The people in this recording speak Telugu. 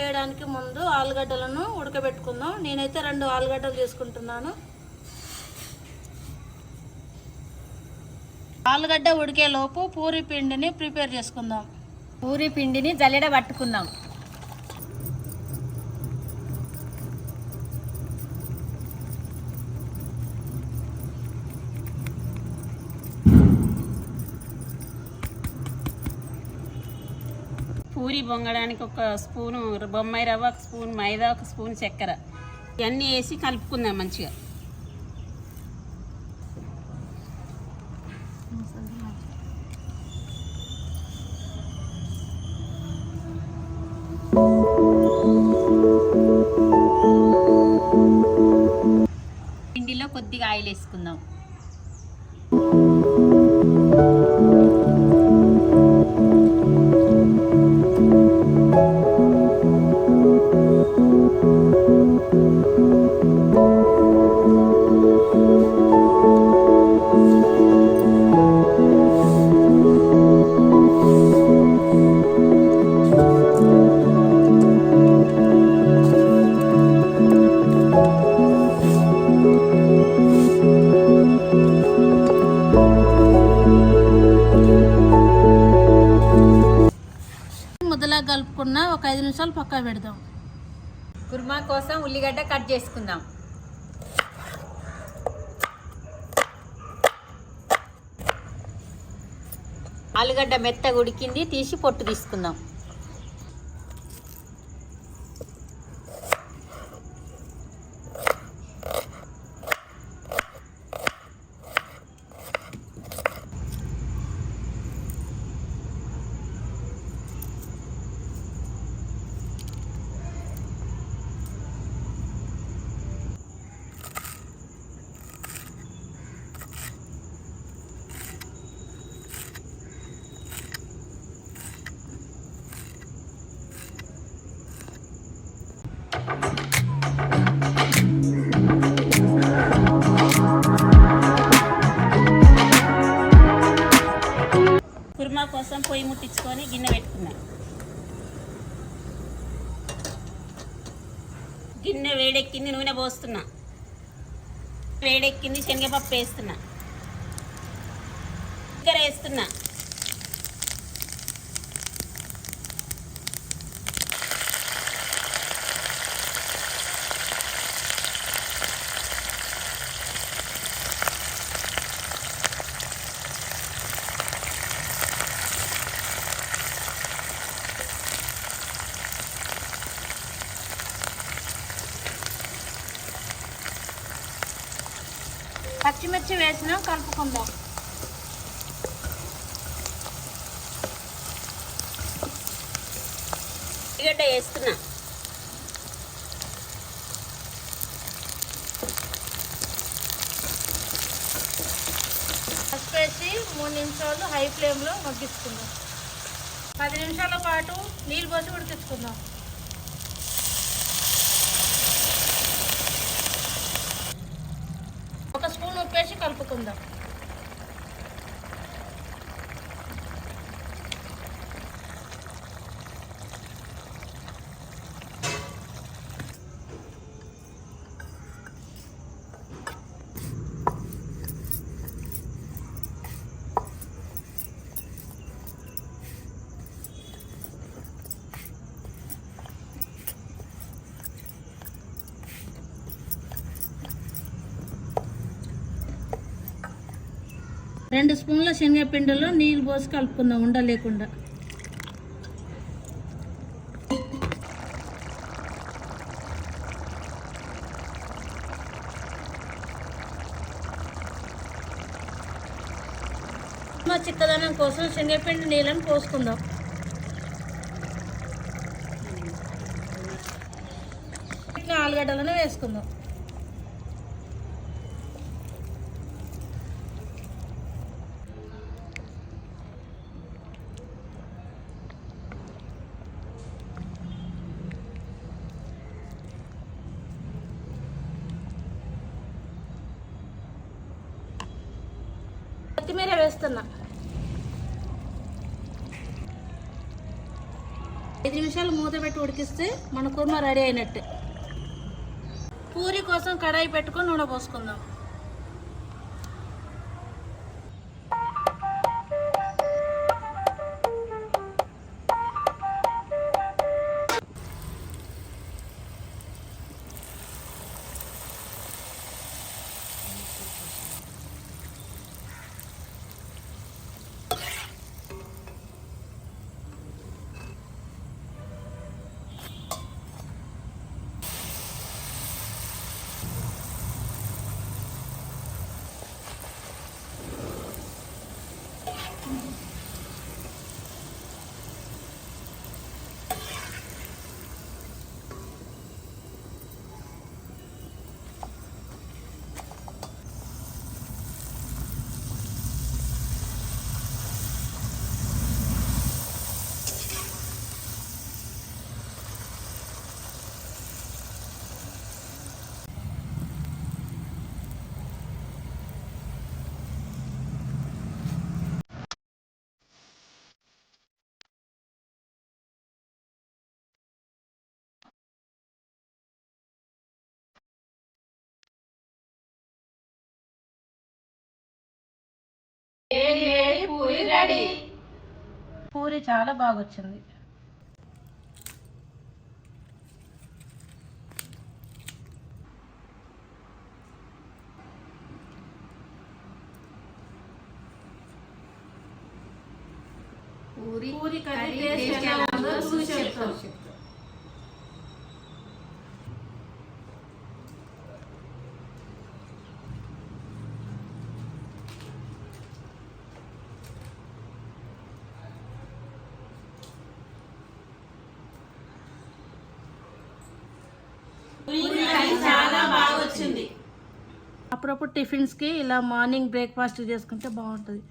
చేయడానికి ముందు ఆలుగడ్డలను ఉడకబెట్టుకుందాం. నేనైతే రెండు ఆలుగడ్డలు తీసుకుంటున్నాను. ఆలుగడ్డ ఉడికే లోపు పూరి పిండిని ప్రిపేర్ చేసుకుందాం. పూరి పిండిని జల్లెడ పట్టుకుందాం. పూరి బొంగడానికి ఒక స్పూను బొమ్మాయి రవ్వ ఒక స్పూన్ మైదా ఒక స్పూన్ చక్కెర. ఇవన్నీ వేసి కలుపుకుందాం మంచిగా. పిండిలో కొద్దిగా ఆయిల్ వేసుకుందాం. కలుపుకున్న ఒక ఐదు నిమిషాలు పక్కా పెడదాం. కుర్మా కోసం ఉల్లిగడ్డ కట్ చేసుకుందాం. ఆలుగడ్డ మెత్తగా ఉడికింది తీసి పొట్టు తీసుకుందాం. కోసం పొయ్యి ముట్టించుకొని గిన్నె పెట్టుకుందాం గిన్నె వేడెక్కింది నూనె పోస్తున్నా. వేడెక్కింది శనగపప్పు వేస్తున్నా. చక్కెర వేస్తున్నా. పచ్చిమిర్చి వేసినా కలుపుకుందాం. ఉల్లిగడ్డ వేస్తున్నా. పసుపు వేసి మూడు నిమిషాలు హై ఫ్లేమ్లో మగ్గించుకుందాం పది నిమిషాల పాటు నీళ్ళు పోసి ఉడికించుకుందాం ఒక స్పూన్ ఉప్పు వేసి కలుపుకుందాం. రెండు స్పూన్ల శనగపిండిలో నీళ్ళు పోసి కలుపుకుందాం ఉండలేకుండా మా చిక్కదనం కోసం శనగపిండి నీళ్ళని పోసుకుందాం. ఇట్లా ఆలుగడ్డలను వేసుకుందాం. కొత్తిమీర వేస్తున్నా. ఐదు నిమిషాలు మూత పెట్టి ఉడికిస్తే మన కుర్మ రెడీ అయినట్టే. పూరి కోసం కడాయి పెట్టుకొని నూనె పోసుకుందాం. పూరి చాలా బాగా వచ్చింది పూరి కర్రీ టేస్ట్ ఎలా ఉందో చూసి చెప్తాం చాలా బాగా వచ్చింది అప్పుడప్పుడు టిఫిన్స్కి ఇలా మార్నింగ్ బ్రేక్ఫాస్ట్ చేసుకుంటే బాగుంటుంది.